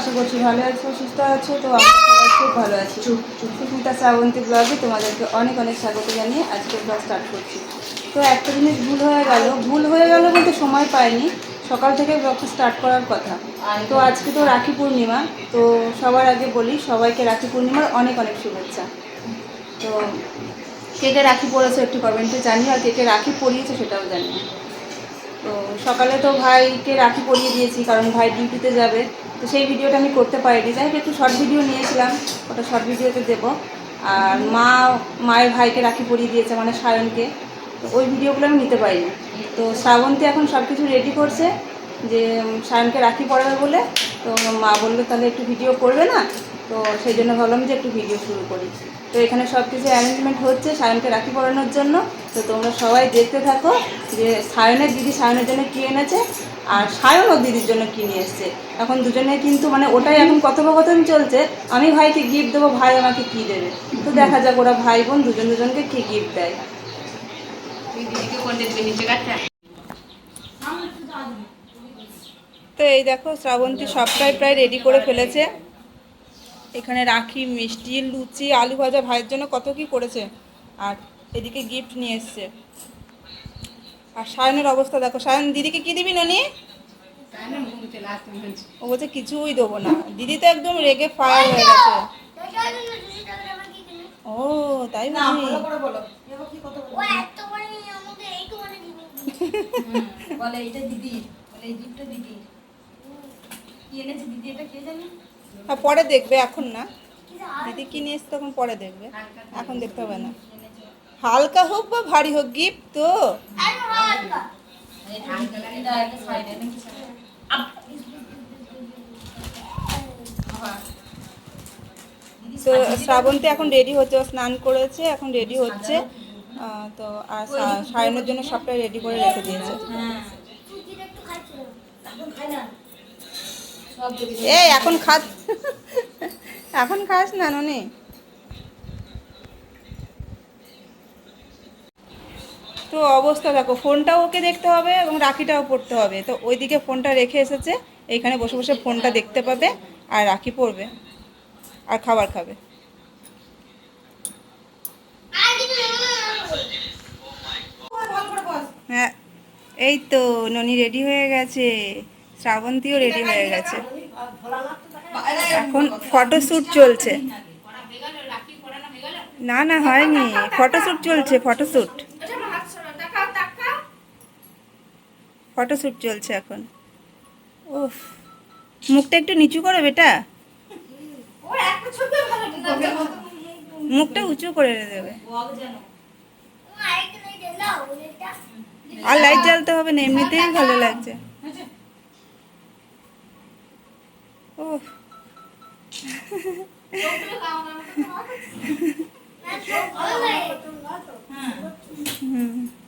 আশা করছি ভালো আছো, সুস্থ আছো, তো আমরা সবাই খুব ভালো আছি। সুস্মিতা শ্রাবন্তী ব্লগে তোমাদেরকে অনেক অনেক স্বাগত জানিয়ে আজকে ব্লগ স্টার্ট করছি। তো একটা জিনিস ভুল হয়ে গেল। ভুল হয়ে গেল বলতে সময় পাইনি। সকাল থেকে ব্লগটা স্টার্ট করার কথা। তো আজকে তো রাখি পূর্ণিমা। তো সবার আগে বলি, সবাইকে রাখি পূর্ণিমার অনেক অনেক শুভেচ্ছা। তো কে কে রাখি পড়েছো একটু কমেন্টে জানিও আর কে কে রাখি পরিয়েছো সেটাও জানিও তো সকালে তো ভাইকে রাখি পরিয়ে দিয়েছি, কারণ ভাই ডিউটিতে যাবে। তো সেই ভিডিওটা আমি করতে পারিনি। যাই একটু শর্ট ভিডিও নিয়েছিলাম। ওটা শর্ট ভিডিওতে দেবো। আর মা, মায়ের ভাইকে রাখি পরিয়ে দিয়েছে মানে সায়নকে। তো ওই ভিডিওগুলো আমি নিতে পারিনি। তো শ্রাবন্তী এখন সব কিছু রেডি করছে যে সায়নকে রাখি পড়াবে বলে। তো মা বলল, তাহলে একটু ভিডিও করবে না? তো সেই জন্য ভাবলাম যে একটু ভিডিও শুরু করি। তো এখানে সব কিছু অ্যারেঞ্জমেন্ট হচ্ছে সায়নকে রাখি পরানোর জন্য। তো তোমরা সবাই দেখতে থাকো যে সায়নের দিদি সায়নের জন্য কী এনেছে। আর সায়ন ওর দিদির জন্য কী নিয়ে এসছে। এখন দুজনে কিন্তু মানে ওটাই এখন কথোপকথন চলছে। আমি ভাইকে গিফট দেবো, ভাই আমাকে কী দেবে? তো দেখা যাক ওরা ভাই বোন দুজন দুজনকে কী গিফট দেয়। তো এই দেখো, শ্রাবন্তী সবটাই প্রায় রেডি করে ফেলেছে। এখানে রাখি, মিষ্টি, লুচি, আলু ভাজা, ভাইয়ের জন্য কত কি করেছে। আর এদিকে গিফট নিয়ে এসছে। আর সায়নের অবস্থা দেখো সায়ন দিদিকে কি দিবি ননি? ও বলছে কিছুই দেবো না। দিদি তো একদম রেগে ফায়ার হয়ে গেছে। ও তাই বুঝি বলে। এটা দিদি বলে এই গিফটটা দিদি। কি এনেছে দিদি? এটা কে জানি? হ্যাঁ পরে দেখবে এখন না। দিদি কি নিয়ে এসছে তখন পরে দেখবে। এখন দেখতে হবে না। হালকা হোক বা ভারী হোক গিফট তো। তো শ্রাবন্তী এখন রেডি হচ্ছে স্নান করেছে এখন রেডি হচ্ছে। তো আর সা- সায়নের জন্য সবটাই রেডি করে রেখে দিয়েছে। হ্যাঁ। এই এখন খাস এখন খাস না ননি? তো অবস্থা দেখো, ফোনটাও ওকে দেখতে হবে এবং রাখিটাও পড়তে হবে। তো ওইদিকে ফোনটা রেখে এসেছে, এইখানে বসে বসে ফোনটা দেখতে পাবে আর রাখি পড়বে আর খাবার খাবে। হ্যাঁ এই তো ননি রেডি হয়ে গেছে, শ্রাবন্তীও রেডি হয়ে গেছে। এখন ফটোশ্যুট চলছে। না না, হয়নি ফটোশ্যুট চলছে ফটোশ্যুট ফটোশ্যুট চলছে এখন। উফ, মুখটা একটু নিচু করো বেটা। মুখটা উঁচু করে দেবে। আর লাইট জ্বালতে হবে না, এমনিতেই ভালো লাগছে। হুম।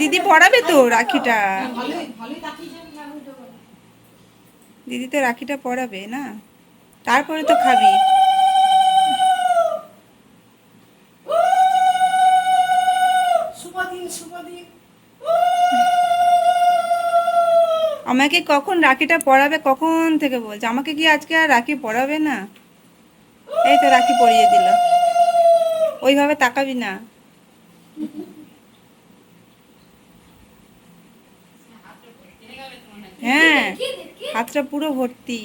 দিদি পড়াবে তো রাখিটা। দিদি তো রাখিটা পড়াবে না? তারপরে তো খাবি। আমাকে কখন রাখিটা পড়াবে কখন থেকে বলছে? আমাকে কি আজকে আর রাখি পড়াবে না? এই তো রাখি পরিয়ে দিল। ওইভাবে তাকাবি না হ্যাঁ হাতটা পুরো ভর্তি।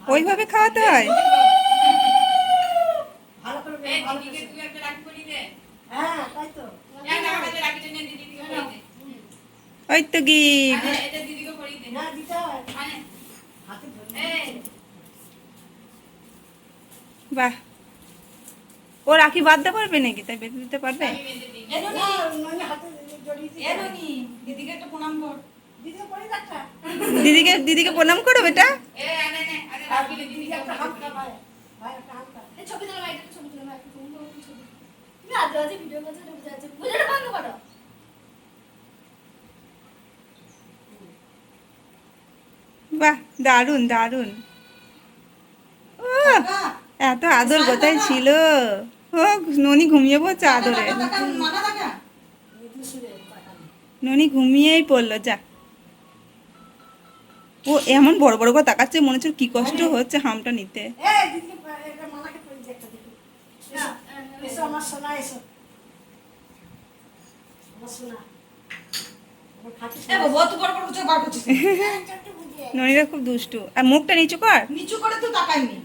ওইভাবে খাওয়াতে হয়? ওই তো গিফট। বাহ। ও রাখি বাঁধতে পারবে নাকি? তাই বেঁধে দিতে পারবে? দিদিকে কর। দিদিকে দিদিকে প্রণাম করো বেটা। ছবি তোলা ভাই ছবি তোলা ভাই ছবি তুমি আজে আজে ভিডিও করছ ছবি যাচ্ছে ভিডিওটা বন্ধ করো বাহ দারুণ দারুণ ও এত আদর কোথায় ছিল? ও ননি ঘুমিয়ে পড়ছে আদরে। ননি ঘুমিয়েই পড়ল যা। ও এমন বড় বড় করে তাকাচ্ছে মনে হচ্ছে কি কষ্ট হচ্ছে হামটা নিতে। ননিরা খুব দুষ্টু। আর মুখটা নিচু কর। নিচু করে তো তাকাইনি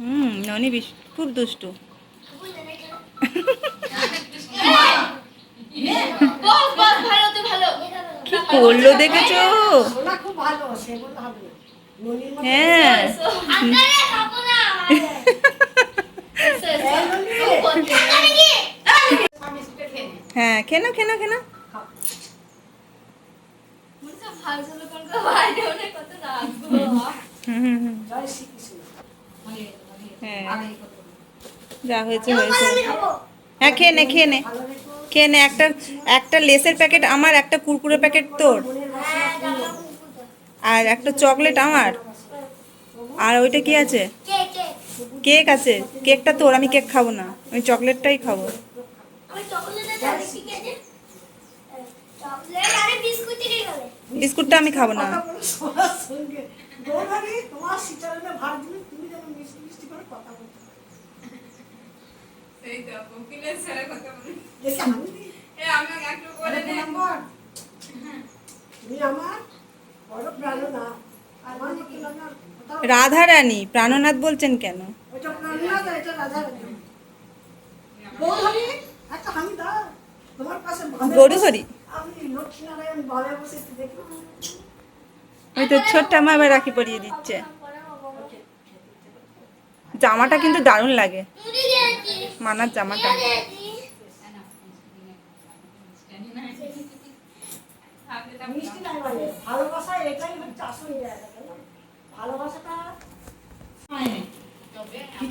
হুম, ননি বেশ, খুব দুষ্টু। কি করল দেখেছ? হ্যাঁ। হ্যাঁ কেন কেন কেন ভালো কত রাখব। যা হয়েছে হয়েছে। হ্যাঁ খেয়ে নে খেয়ে নে। খেয়ে নে একটা একটা লেসের প্যাকেট আমার একটা কুরকুরে প্যাকেট তোর। আর একটা চকলেট আমার। আর ওইটা কি আছে? কেক আছে। কেকটা তোর আমি কেক খাব না। আমি চকলেটটাই খাব। মতো খাব না। ওটাও রাধা রানী প্রাণনাথ। বলছেন কেন? গরু হরি ওই তো ছোট্ট মা আবার রাখি পরিয়ে দিচ্ছে। জামাটা কিন্তু দারুণ লাগে। মানার জামাটা।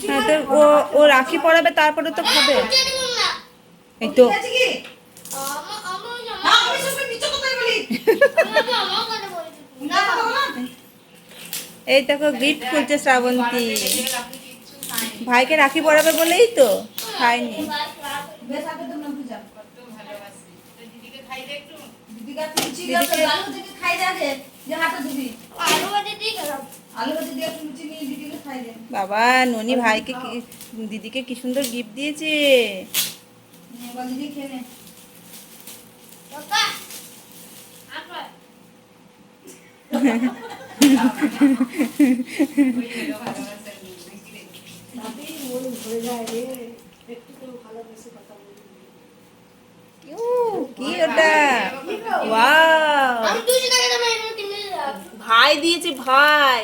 হ্যাঁ ও ও রাখি পরাবে তারপরে তো খাবে। এই তো আছে কি আমার আমার না আমি সব নিচু কথাই বলি আমার আমার কথা বলছি না কথা বলো না। এই দেখো গিফট খুলছে শ্রাবন্তী। ভাইকে রাখি পরাবে বলেই তো খায়নি। বেশ আগে তো নাম পূজা দিদি কাছে লুচি গেছে আলু থেকে খাই দে আগে যে হাতে দিবি আলু ভাজি দিয়ে গেলাম আলু ভাজি দিয়ে একটু লুচি নিয়ে দিদিকে খাই দে বাবা ননি ভাইকে কি দিদিকে কি সুন্দর গিফট দিয়েছে। দিদি খেয়ে নে বাবা আপা তাতেই মন ভরে যায় রে একটু কেউ ভালোবেসে কথা বলি ইউ, ভাই দিয়েছে ভাই।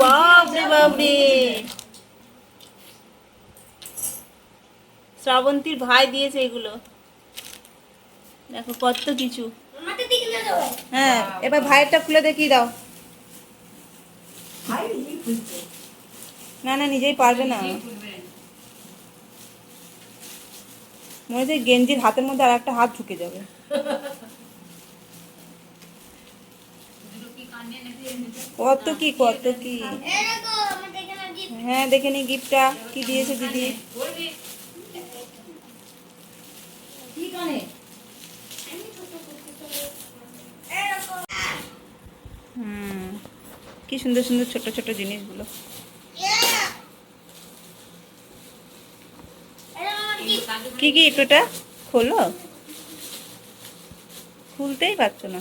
বাপরে বাপরে। শ্রাবন্তীর ভাই দিয়েছে এগুলো। দেখো কত কিছু আমাকে দিয়ে কিনে দেবে হ্যাঁ এবার ভাইয়েরটা খুলে দেখিয়ে দাও। ভাই নিজেই খুলছে। না না নিজেই পারবে না। মনে হচ্ছে গেঞ্জির হাতের মধ্যে আর একটা হাত ঢুকে যাবে। কত কি কত কি? হ্যাঁ দেখে নি গিফটটা কি দিয়েছে দিদি কি কানে এই দেখো হুম। কি সুন্দর সুন্দর ছোট ছোট জিনিসগুলো। কি কি এটা খোলো। খুলতেই পারছ না।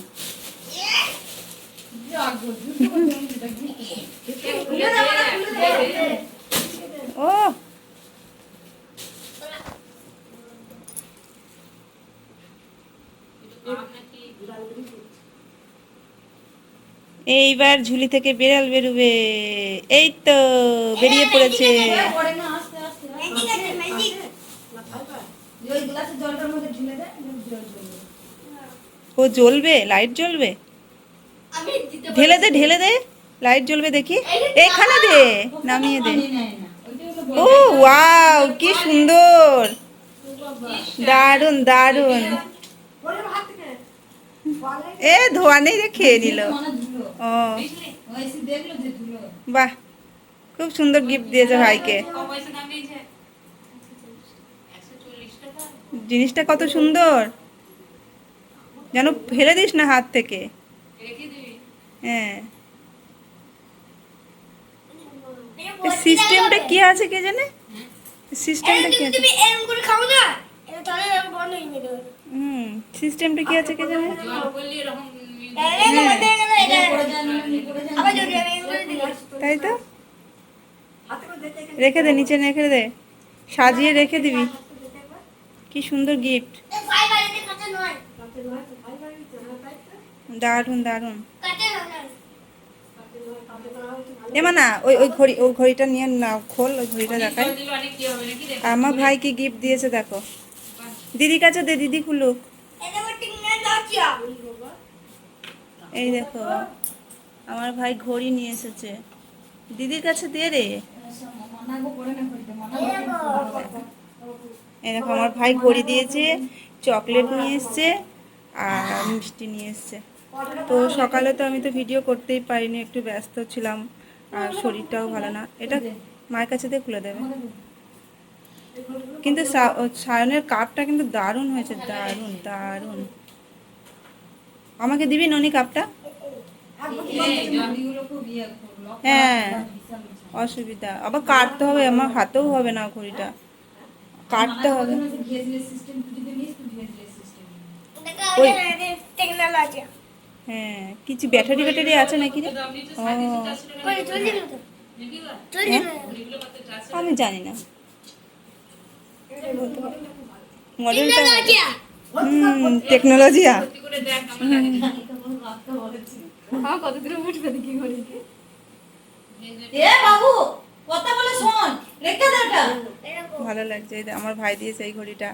ও। এইবার ঝুলি থেকে বেড়াল বেরোবে। এই তো, বেরিয়ে পড়েছে। ও জ্বলবে, লাইট জ্বলবে? ঢেলে দে ঢেলে দে, লাইট জ্বলবে দেখি। এখানে দে, নামিয়ে দে। ও, ওয়াও, কি সুন্দর। থেকে বলে এ ধোয়া নেই রে, খেয়ে নিল। ও। বাহ, খুব সুন্দর গিফট দিয়েছে ভাইকে। জিনিসটা কত সুন্দর। যেন ফেলে দিস না হাত থেকে। হ্যাঁ। সিস্টেমটা কি আছে কে জানে? সিস্টেমটা কি আছে? এরকম করে খাও না? তাহলে বন্ধ হয়ে যাবে। সিস্টেমটা কি আছে কে জানে? তাই তো? রেখে দে, নিচে রেখে দে। সাজিয়ে রেখে দিবি। কি সুন্দর গিফট তো ভালো এমা না, ওই ওই ঘড়ি ওই ঘড়িটা নিয়ে না খোল, ওই ঘড়িটা দেখাই। আমার ভাই কি গিফট দিয়েছে, দেখো। দিদির কাছে দে, দিদি খুলুক এটা আমার টিং না লজ্জা এই দেখো, আমার ভাই ঘড়ি নিয়ে এসেছে। দিদির কাছে দিয়ে রে এই দেখো, আমার ভাই ঘড়ি দিয়েছে, চকলেট নিয়ে এসছে, আর মিষ্টি নিয়ে এসছে। তো সকালে তো আমি তো ভিডিও করতেই পারিনি, একটু ব্যস্ত ছিলাম, আর শরীরটাও ভালো না। এটা মায়ের কাছে দিয়ে খুলে দেবে। কিন্তু সায়নের কাপটা কিন্তু দারুণ হয়েছে, দারুণ দারুণ। আমাকে দিবি ননি কাপটা? হ্যাঁ অসুবিধা। আবার কাটতে হবে আমার হাতেও হবে না ঘড়িটা। কাটতে হবে। ওই- হ্যাঁ কিছু ব্যাটারি ব্যাটারি আছে নাকি রে? দিল আমি জানি না। মডেলটা হুম টেকনোলজিয়া ভালো লাগছে এই আমার ভাই দিয়েছে এই ঘড়িটা।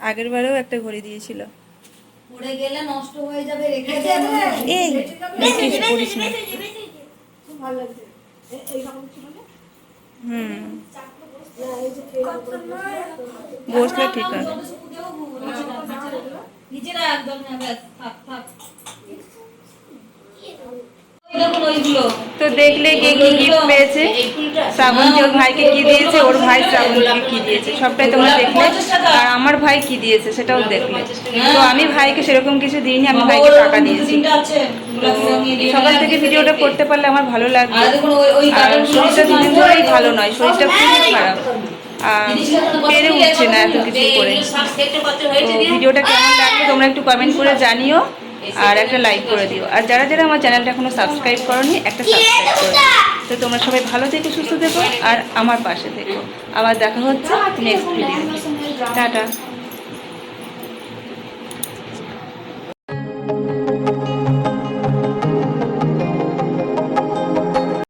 আগের বারেও একটা ঘড়ি দিয়েছিল। পড়ে গেলে নষ্ট হয়ে যাবে রেখে এই ভালো লাগছে। হুম। না, এই যে এইরকম বসলে ঠিক হবে নিচে রাখ একদম না ব্যাস থাক থাক ওই দেখুন ওইগুলো তো দেখলে কে কি গিফট পেয়েছে? শ্রাবন্তী ওর ভাইকে কি দিয়েছে? ওর ভাই শ্রাবন্তীকে কি দিয়েছে? সবটাই তোমরা দেখলে। আর আমার ভাই কি দিয়েছে? সেটাও দেখলে। তো আমি ভাইকে সেরকম কিছু দিইনি আমি ভাইকে টাকা দিয়েছি। সকাল থেকে ভিডিওটা করতে পারলে আমার ভালো লাগবে। আর শরীরটা দুদিন ধরেই ভালো নয় শরীরটা খুবই খারাপ। আর পেরে উঠছে না এত কিছু করে। ভিডিওটা কেমন লাগল তোমরা একটু কমেন্ট করে জানিও। আর একটা লাইক করে দিও। আর যারা যারা আমার চ্যানেলটা এখনও সাবস্ক্রাইব করনি একটা সাবস্ক্রাইব করে। তো তোমরা সবাই ভালো থেকো সুস্থ থেকো আর আমার পাশে থেকো। আবার দেখা হচ্ছে নেক্সট ভিডিও টাটা।